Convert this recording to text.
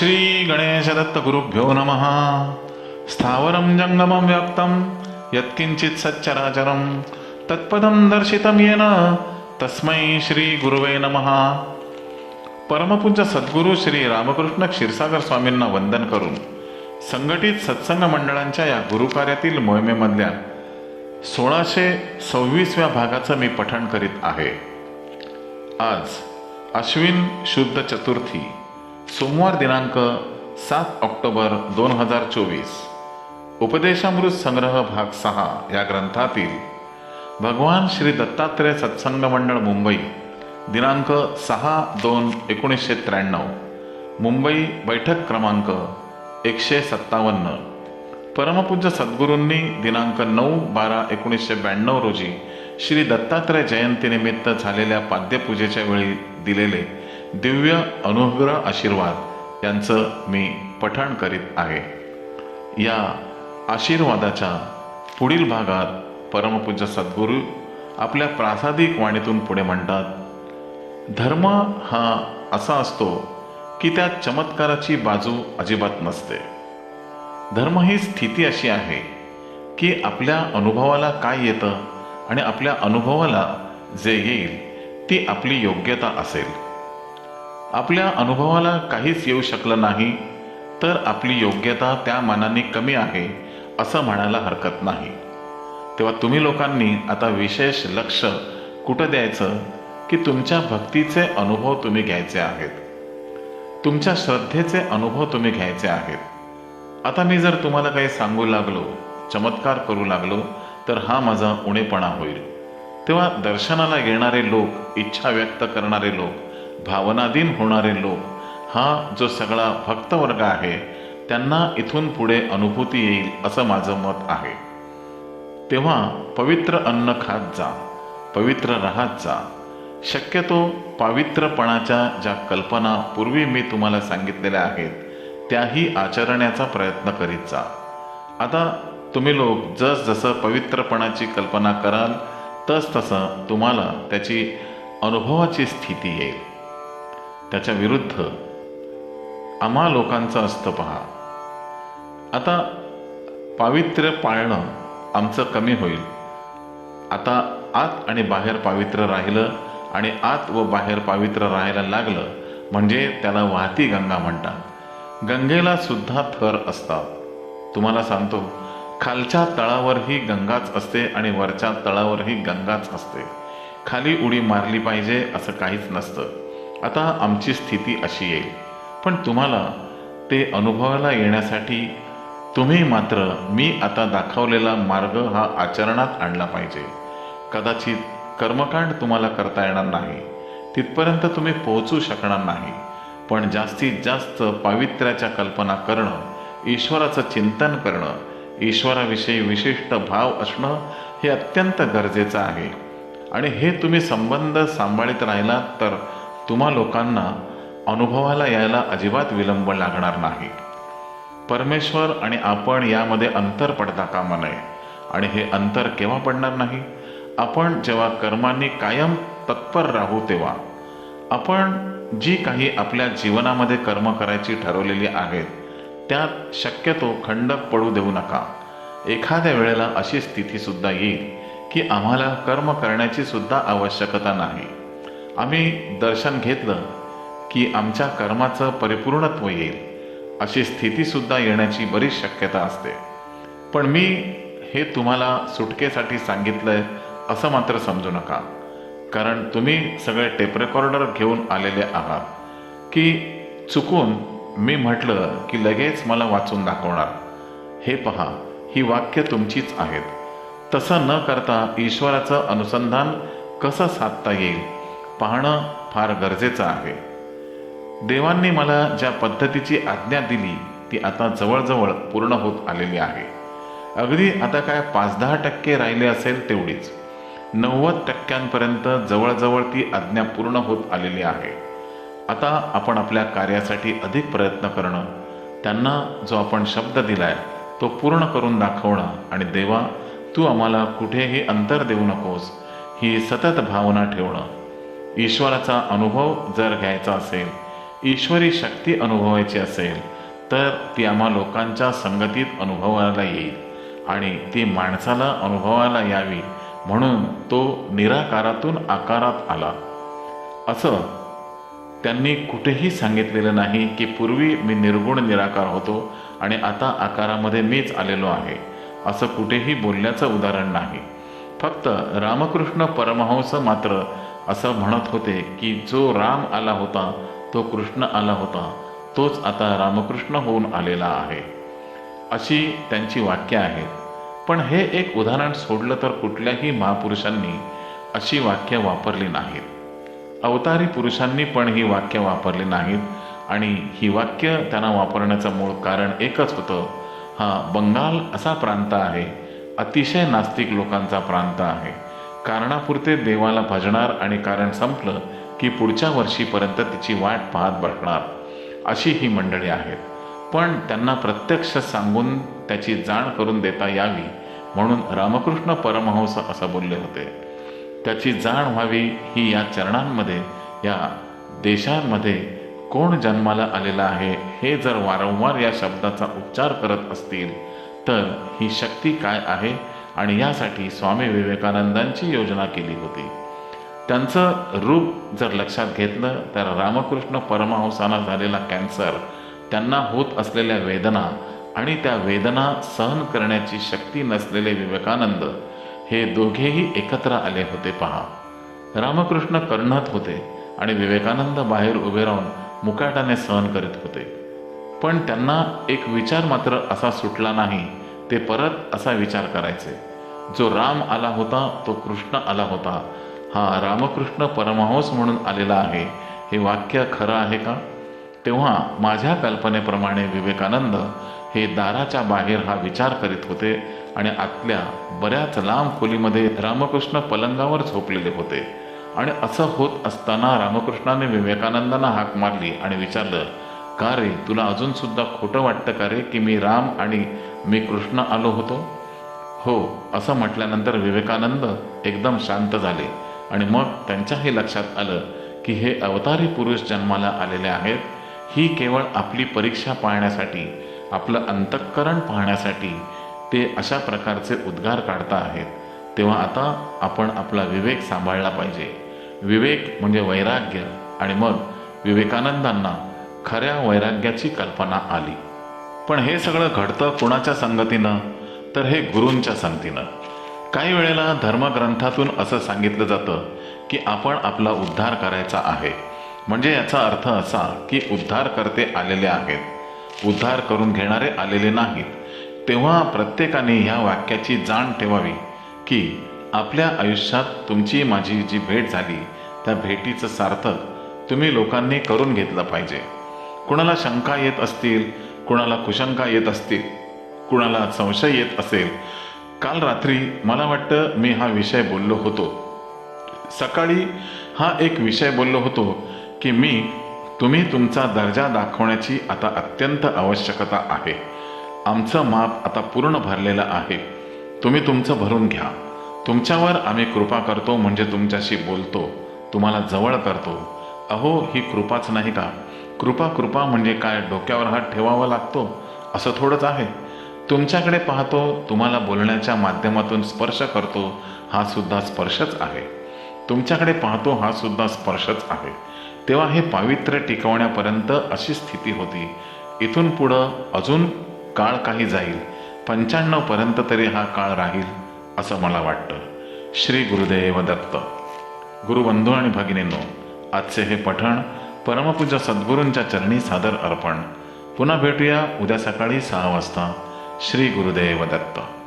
श्री गणेशदत्त गुरुभ्यो नमः। स्थावरं जङ्गमं व्यक्तं यत्किञ्चित् सच्चराचरं तत्पदं दर्शितं येन तस्मै श्री गुरुवे नमः। परमपूज्य सद्गुरू श्री रामकृष्ण क्षीरसागर स्वामींना वंदन करून संघटित सत्संग मंडळांच्या या गुरुकार्यातील मोहिमेमधल्या सोळाशे सव्वीसव्या भागाचं मी पठण करीत आहे. आज अश्विन शुद्ध चतुर्थी सोमवार दिनांक सात ऑक्टोबर दोन हजार चोवीस. उपदेशामृत संग्रह भाग सहा या ग्रंथातील भगवान श्री दत्तात्रय सत्संग मंडळ मुंबई दिनांक सहा दोन एकोणीसशे त्र्याण्णव. मुंबई बैठक क्रमांक एकशे सत्तावन्न. परमपूज्य सद्गुरूंनी दिनांक नऊ बारा एकोणीसशे ब्याण्णव रोजी श्री दत्तात्रय जयंतीनिमित्त झालेल्या पाद्यपूजेच्या वेळी दिलेले दिव्य अनुग्रह आशीर्वाद यांचं मी पठण करीत आहे. या आशीर्वादाच्या पुढील भागात परमपूज्य सद्गुरू आपल्या प्रासादिक वाणीतून पुढे म्हणतात धर्म हा असा असतो की त्यात चमत्काराची बाजू अजिबात नसते. धर्म ही स्थिती अशी आहे की आपल्या अनुभवाला काय येतं आणि आपल्या अनुभवाला जे येईल ती आपली योग्यता असेल. आपल्या अनुभवाला काहीच येऊ शकलं नाही तर आपली योग्यता त्या मानाने कमी आहे असं म्हणायला हरकत नाही. तेव्हा तुम्ही लोकांनी आता विशेष लक्ष कुठं द्यायचं की तुमच्या भक्तीचे अनुभव तुम्ही घ्यायचे आहेत? तुमच्या श्रद्धेचे अनुभव तुम्ही घ्यायचे आहेत? आता मी जर तुम्हाला काही सांगू लागलो चमत्कार करू लागलो तर हा माझा उणेपणा होईल. तेव्हा दर्शनाला येणारे लोक इच्छा व्यक्त करणारे लोक भावनाधीन होणारे लोक हा जो सगळा भक्तवर्ग आहे त्यांना इथून पुढे अनुभूती येईल असं माझं मत आहे. तेव्हा पवित्र अन्न खात जा पवित्र राहत जा. शक्यतो पावित्रपणाच्या ज्या कल्पना पूर्वी मी तुम्हाला सांगितलेल्या आहेत त्याही आचरण्याचा प्रयत्न करीत जा. आता तुम्ही लोक जसजसं पवित्रपणाची कल्पना कराल तस तसं तुम्हाला त्याची अनुभवाची स्थिती येईल. त्याच्या विरुद्ध आम्हा लोकांचं असतं पहा. आता पावित्र्य पाळणं आमचं कमी होईल. आता आत आणि बाहेर पावित्र्य राहिलं आणि आत व बाहेर पावित्र्य राहायला लागलं म्हणजे त्याला वाहती गंगा म्हणतात. गंगेला सुद्धा थर असतात. तुम्हाला सांगतो खालच्या तळावरही गंगाच असते आणि वरच्या तळावरही गंगाच असते. खाली उडी मारली पाहिजे असं काहीच नसतं. आता आमची स्थिती अशी येईल. पण तुम्हाला ते अनुभवाला येण्यासाठी तुम्ही मात्र मी आता दाखवलेला मार्ग हा आचरणात आणला पाहिजे. कदाचित कर्मकांड तुम्हाला करता येणार नाही. तिथपर्यंत तुम्ही पोहोचू शकणार नाही. पण जास्तीत जास्त पावित्र्याच्या कल्पना करणं ईश्वराचं चिंतन करणं ईश्वराविषयी विशिष्ट भाव असणं हे अत्यंत गरजेचं आहे. आणि हे तुम्ही संबंध सांभाळीत राहिलात तर तुम्हा लोकांना अनुभवाला यायला अजिबात विलंब लागणार नाही. परमेश्वर आणि आपण यामध्ये अंतर पडता कामा नये. आणि हे अंतर केव्हा पडणार नाही? आपण जेव्हा कर्मांनी कायम तत्पर राहू तेव्हा. आपण जी काही आपल्या जीवनामध्ये कर्म करायची ठरवलेली आहेत त्यात शक्यतो खंडक पडू देऊ नका. एखाद्या वेळेला अशी स्थितीसुद्धा येईल की आम्हाला कर्म करण्याची सुद्धा आवश्यकता नाही. आम्ही दर्शन घेतलं की आमच्या कर्माचं परिपूर्णत्व येईल. अशी स्थितीसुद्धा येण्याची बरीच शक्यता असते. पण मी हे तुम्हाला सुटकेसाठी सांगितलंय असं मात्र समजू नका. कारण तुम्ही सगळे टेप रेकॉर्डर घेऊन आलेले आहात. की चुकून मी म्हटलं की लगेच मला वाचून दाखवणार. हे पहा ही वाक्य तुमचीच आहेत. तसं न करता ईश्वराचं अनुसंधान कसं साधता येईल? पाहणं फार गरजेचं आहे. देवांनी मला ज्या पद्धतीची आज्ञा दिली ती आता जवळजवळ पूर्ण होत आलेली आहे. अगदी आता काय पाच दहा टक्के राहिले असेल तेवढीच. नव्वद टक्क्यांपर्यंत जवळजवळ ती आज्ञा पूर्ण होत आलेली आहे. आता आपण आपल्या कार्यासाठी अधिक प्रयत्न करणं त्यांना जो आपण शब्द दिलाय तो पूर्ण करून दाखवणं आणि देवा तू आम्हाला कुठेही अंतर देऊ नकोस ही सतत भावना ठेवणं. ईश्वराचा अनुभव जर घ्यायचा असेल ईश्वरी शक्ती अनुभवायची असेल तर ती आम्हा लोकांच्या संगतीत अनुभवायला येईल आणि ती माणसाला अनुभवायला यावी म्हणून तो निराकारातून आकारात आला. असं त्यांनी कुठेही सांगितलेलं नाही की पूर्वी मी निर्गुण निराकार होतो आणि आता आकारामध्ये मीच आलेलो आहे असं कुठेही बोलण्याचं उदाहरण नाही. फक्त रामकृष्ण परमहंस मात्र असं म्हणत होते की जो राम आला होता तो कृष्ण आला होता. तोच आता रामकृष्ण होऊन आलेला आहे. अशी त्यांची वाक्य आहेत पण हे एक उदाहरण सोडलं तर कुठल्याही महापुरुषांनी अशी वाक्य वापरली नाहीत. अवतारी पुरुषांनी पण ही वाक्य वापरली नाहीत आणि ही वाक्य त्यांना वापरण्याचं मूळ कारण एकच होतं. हा बंगाल असा प्रांत आहे. अतिशय नास्तिक लोकांचा प्रांत आहे. कारणापुरते देवाला भजणार आणि कारण संपलं की पुढच्या वर्षीपर्यंत तिची वाट पाहत बसणार अशी ही मंडळी आहेत. पण त्यांना प्रत्यक्ष सांगून त्याची जाण करून देता यावी म्हणून रामकृष्ण परमहंस असं बोलले होते. त्याची जाण व्हावी ही या चरणांमध्ये या देशांमध्ये कोण जन्माला आलेला आहे हे जर वारंवार या शब्दाचा उच्चार करत असतील तर ही शक्ती काय आहे? आणि यासाठी स्वामी विवेकानंदांची योजना केली होती. त्यांचं रूप जर लक्षात घेतलं तर रामकृष्ण परमहंसांना झालेला कॅन्सर त्यांना होत असलेल्या वेदना आणि त्या वेदना सहन करण्याची शक्ती नसलेले विवेकानंद हे दोघेही एकत्र आले होते पहा. रामकृष्ण कर्णत होते आणि विवेकानंद बाहेर उभे राहून मुकाटाने सहन करीत होते. पण त्यांना एक विचार मात्र असा सुटला नाही ते परत असा विचार करायचे. जो राम आला होता तो कृष्ण आला होता. हा रामकृष्ण परमहंस म्हणून आलेला आहे. हे वाक्य खरं आहे का? तेव्हा माझ्या कल्पनेप्रमाणे विवेकानंद हे दाराच्या बाहेर हा विचार करीत होते आणि आतल्या बऱ्याच लांब खोलीमध्ये रामकृष्ण पलंगावर झोपलेले होते. आणि असं होत असताना रामकृष्णाने विवेकानंदांना हाक मारली आणि विचारलं का रे तुला अजूनसुद्धा खोटं वाटतं का रे की मी राम आणि मी कृष्ण आलो होतो. हो असं म्हटल्यानंतर विवेकानंद एकदम शांत झाले आणि मग त्यांच्याही लक्षात आलं की हे अवतारी पुरुष जन्माला आलेले आहेत. ही केवळ आपली परीक्षा पाहण्यासाठी आपलं अंतःकरण पाहण्यासाठी ते अशा प्रकारचे उद्गार काढता आहेत. तेव्हा आता आपण आपला विवेक सांभाळला पाहिजे. विवेक म्हणजे वैराग्य आणि मग विवेकानंदांना खऱ्या वैराग्याची कल्पना आली. पण हे सगळं घडतं कुणाच्या संगतीनं? तर हे गुरूंच्या संगतीनं. काही वेळेला धर्मग्रंथातून असं सांगितलं जातं की आपण आपला उद्धार करायचा आहे. म्हणजे याचा अर्थ असा की उद्धार करते आलेले आहेत. उद्धार करून घेणारे आलेले नाहीत. तेव्हा प्रत्येकाने ह्या वाक्याची जाण ठेवावी की आपल्या आयुष्यात तुमची माझी जी भेट झाली त्या भेटीचं सार्थक तुम्ही लोकांनी करून घेतलं पाहिजे. कुणाला शंका येत असतील कुणाला कुशंका येत असतील कुणाला संशय येत असेल काल रात्री मला वाटतं मी हा विषय बोललो होतो. सकाळी हा एक विषय बोललो होतो की मी तुम्ही तुमचा दर्जा दाखवण्याची आता अत्यंत आवश्यकता आहे. आमचं माप आता पूर्ण भरलेलं आहे. तुम्ही तुमचं भरून घ्या. तुमच्यावर आम्ही कृपा करतो म्हणजे तुमच्याशी बोलतो. तुम्हाला जवळ करतो. अहो ही कृपाच नाही का? कृपा कृपा म्हणजे काय? डोक्यावर हात ठेवावा लागतो? असं थोडंच आहे. तुमच्याकडे पाहतो तुम्हाला बोलण्याच्या माध्यमातून स्पर्श करतो हा सुद्धा स्पर्शच आहे. तुमच्याकडे पाहतो हा सुद्धा स्पर्शच आहे. तेव्हा हे पावित्र्य टिकवण्यापर्यंत अशी स्थिती होती. इथून पुढं अजून काळ काही जाईल. पंच्याण्णवपर्यंत तरी हा काळ राहील असं मला वाटतं. श्री गुरुदेव दत्त. गुरुबंधू आणि भगिनींनो आजचे हे पठण परमपूज्य सद्गुरूंच्या चरणी सादर अर्पण. पुन्हा भेटूया उद्या सकाळी सहा वाजता. श्री गुरुदेव दत्त.